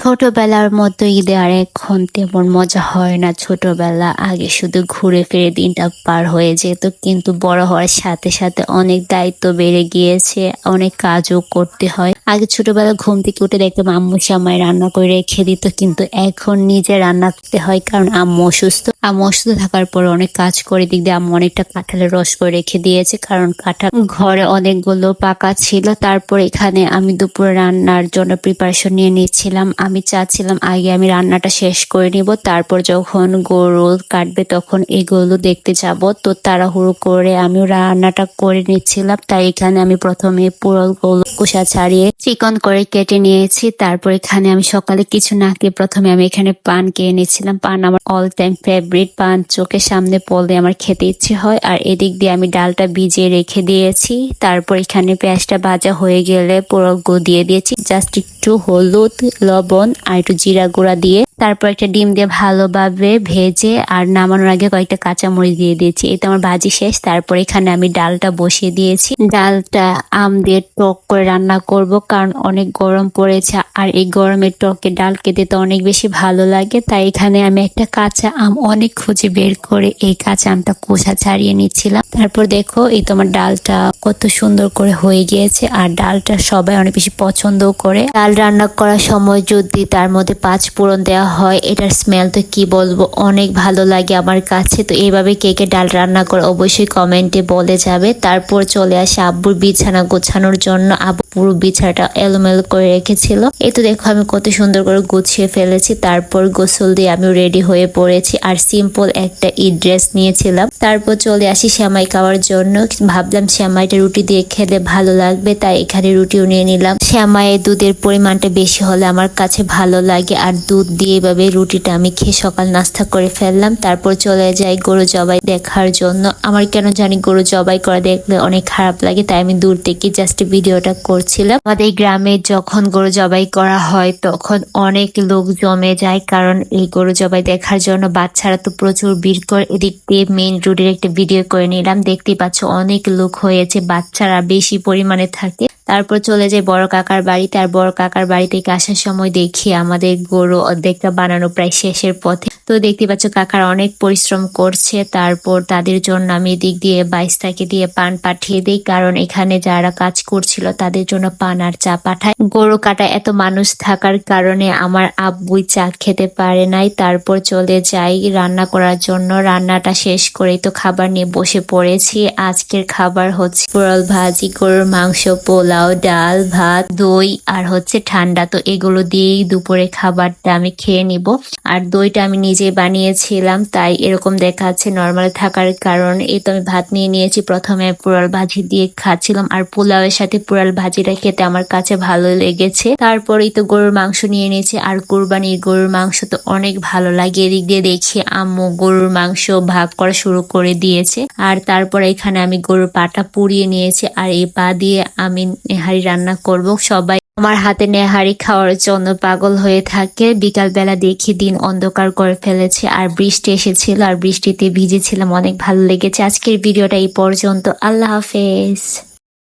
ছোটবেলার মতো ঈদে আর এখন তেমন মজা হয় না। ছোটবেলা আগে শুধু ঘুরে ফিরে দিনটা পার হয়ে যেত, কিন্তু বড় হওয়ার সাথে সাথে অনেক দায়িত্ব বেড়ে গিয়েছে, অনেক কাজও করতে হয়। আগে ছোটবেলা ঘুম থেকে উঠে দেখতাম আম্মু সামাই রান্না করে রেখে দিত, কিন্তু এখন নিজে রান্না করতে হয় কারণ আম্মু অসুস্থ। আম্মু অসুস্থ থাকার পর অনেক কাজ করে, দিক দিয়ে আম্মু অনেকটা কাঁঠালের রস করে রেখে দিয়েছে, কারণ কাঁঠাল ঘরে অনেকগুলো পাকা ছিল। তারপর এখানে আমি দুপুরে রান্নার জন্য প্রিপারেশন নিয়ে নিচ্ছিলাম। আমি চাচ্ছিলাম আগে আমি রান্নাটা শেষ করে নিব, তারপর যখন গরু কাটবে তখন এগুলো দেখতে যাব। তো তাড়াহুড়ো করে আমি রান্নাটা করে নিচ্ছিলাম, তাই এখানে আমি প্রথমে পুরোগুলো কুসা ছাড়িয়ে চিকন করে কেটে নিয়েছি। তারপর এখানে আমি সকালে কিছু না খেয়ে প্রথমে আমি এখানে পান খেয়ে নিচ্ছিলাম। পান আমার অল টাইম ফেভারিট পান চোখের সামনে পড়লে আমার খেতে ইচ্ছে হয়। আর এদিক দিয়ে আমি ডালটা ভিজিয়ে রেখে দিয়েছি। তারপর এখানে পেঁয়াজটা ভাজা হয়ে গেলে পুরো দিয়ে দিয়েছি। জাস্ট একটু হলুদ, লবণ আর একটু জিরা গুঁড়া দিয়ে তারপর একটা ডিম দিয়ে ভালোভাবে ভেজে আর নামানোর আগে কয়েকটা কাঁচামরিচ দিয়ে দিয়েছি। এই তো আমার ভাজি শেষ। তারপর এখানে আমি ডালটা বসিয়ে দিয়েছি। ডালটা আম দিয়ে টক করে রান্না করব কারণ অনেক গরম পড়েছে আর এই গরমের টকে ডাল খেতে তো অনেক বেশি ভালো লাগে। তাই এখানে আমি একটা কাঁচা আম অনেক খুঁজে বের করে এই কাঁচা আমটা কোষা ছাড়িয়ে নিচ্ছিলাম। তারপর দেখো, এই তোমার ডালটা কত সুন্দর করে হয়ে গিয়েছে আর ডালটা সবাই অনেক বেশি পছন্দও করে। ডাল রান্না করার সময় যদি তার মধ্যে পাঁচ ফোড়ন দেওয়া হয়, এটার স্মেল তো কি বলব? অনেক ভালো লাগে আমার কাছে। তো এইভাবে কে কে ডাল রান্না করে অবশ্যই কমেন্টে বলে যাবে। তারপর চলে আসে আব্বুর বিছানা গোছানোর জন্য। আব্বু পুরো বিছানাটা এলোমেলো করে রেখেছিল। এই তো দেখো আমি কত সুন্দর করে গুছিয়ে ফেলেছি। তারপর গোসল দিয়ে আমি রেডি হয়ে পড়েছি। আর সিম্পল একটা ঈদ ড্রেস নিয়েছিলাম। তারপর চলে আসি শ্যামাই খাওয়ার জন্য। ভাবলাম শ্যামাইটা রুটি দিয়ে খেলে ভালো লাগবে, তাই এখানে রুটিও নিয়ে নিলাম। শ্যামাইয়ের দুধের পরিমাণটা বেশি হলে আমার কাছে ভালো লাগে। আর দুধ দিয়ে এভাবে রুটিটা আমি খেয়ে সকাল নাস্তা করে ফেললাম। তারপর চলে যাই গরু জবাই দেখার জন্য। আমার কেন জানি গরু জবাই করা দেখলে অনেক খারাপ লাগে, তাই আমি দূর থেকে জাস্ট ভিডিওটা করছিলাম। আমাদের গ্রামে যখন গরু জবাই করা হয়, তখন অনেক লোক জমে যায়। কারণ এই গরু জবাই দেখার জন্য বাচ্চারা তো প্রচুর ভিড় করে। এদিক দিয়ে মেইন রোডের একটা ভিডিও করে নিলাম। দেখতেই পাচ্ছ অনেক লোক হয়েছে, বাচ্চারা বেশি পরিমাণে থাকে। তারপর চলে যাই বড় কাকার বাড়িতে। আর বড় কাকার বাড়ি থেকে আসার সময় দেখি আমাদের গরু অর্ধেকটা বানানো প্রায় শেষের পথে। তো দেখতে পাচ্ছ কাকার অনেক পরিশ্রম করছে। তারপর তাদের জন্য আমি দিক দিয়ে বাইশটাকে দিয়ে পান পাঠিয়ে দিই। কারণ এখানে যারা কাজ করছিল তাদের জন্য পান আর চা পাঠায় গরু কাটা এত মানুষ থাকার কারণে আমার আব্বুই চা খেতে পারে নাই। তারপর চলে যাই রান্না করার জন্য। রান্নাটা শেষ করেই তো খাবার নিয়ে বসে পড়েছি। আজকের খাবার হচ্ছে পোড়ল ভাজি, গরুর মাংস, পোলাও। ডাল ভাত দই আর হচ্ছে ঠান্ডা। তো এগুলো দিয়েই দুপুরে খাবারটা আমি খেয়ে নিব। আর দইটা আমি নিজে বানিয়েছিলাম, তাই এরকম দেখাচ্ছে নর্মাল থাকার কারণ। এই তো আমি ভাত নিয়ে নিয়েছি, প্রথমে পোড়াল ভাজি দিয়ে খাচ্ছিলাম, আর পোলাওয়ের সাথে পোড়াল ভাজিটা খেতে আমার কাছে ভালো লেগেছে। তারপরেই তো গরুর মাংস নিয়ে নিয়েছি, আর কোরবানির গরুর মাংস তো অনেক ভালো লাগে এদিক দিয়ে দেখি আম্মু গরুর মাংস ভাগ করা শুরু করে দিয়েছে। আর তারপর এখানে আমি গরুর পাটা পুড়িয়ে নিয়েছি, আর এই পা দিয়ে আমি নেহারি রান্না করব। সবাই আমার হাতে নেহারি খাওয়ার জন্য পাগল হয়ে থাকে। বিকালবেলা দেখি দিন অন্ধকার করে ফেলেছে আর বৃষ্টি এসেছিল আর বৃষ্টিতে ভিজেছিলাম, অনেক ভালো লেগেছে। আজকের ভিডিওটা এই পর্যন্ত। আল্লাহ হাফেজ।